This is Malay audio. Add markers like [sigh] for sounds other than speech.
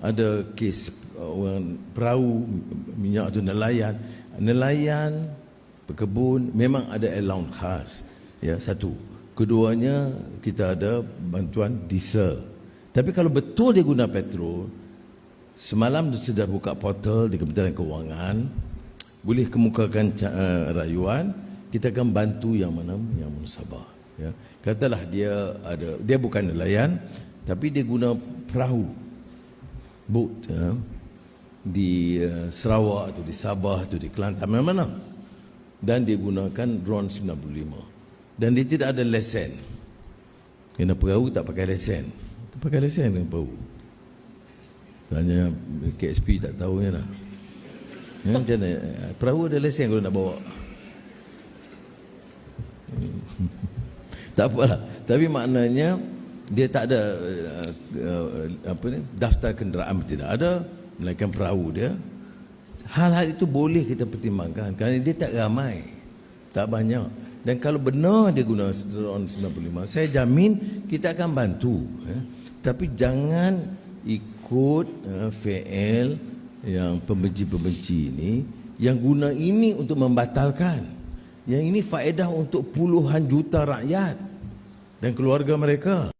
ada kes uh, orang perahu minyak tu nelayan. Nelayan pekebun memang ada allowance khas ya satu. Keduanya kita ada bantuan diesel. Tapi kalau betul dia guna petrol semalam dia sudah buka portal di Kementerian Kewangan boleh kemukakan uh, rayuan kita akan bantu yang mana yang musabah ya. Katalah dia ada dia bukan nelayan tapi dia guna perahu boat ya, di uh, Sarawak atau di Sabah atau di Kelantan mana-mana. Dan dia gunakan drone 95 dan dia tidak ada lesen. Kena perahu tak pakai lesen. Tak pakai lesen kena perahu. Tanya KSP tak tahu ya lah. Ya, macam mana? Perahu ada lesen kalau nak bawa. [laughs] Tak apalah tapi maknanya dia tak ada uh, uh, apa ni daftar kenderaan tidak ada melainkan perahu dia. Hal-hal itu boleh kita pertimbangkan kerana dia tak ramai tak banyak. Dan kalau benar dia guna drone 95 saya jamin kita akan bantu ya. tapi jangan ikut uh, VL yang pembenci-pembenci ini yang guna ini untuk membatalkan. Yang ini faedah untuk puluhan juta rakyat dan keluarga mereka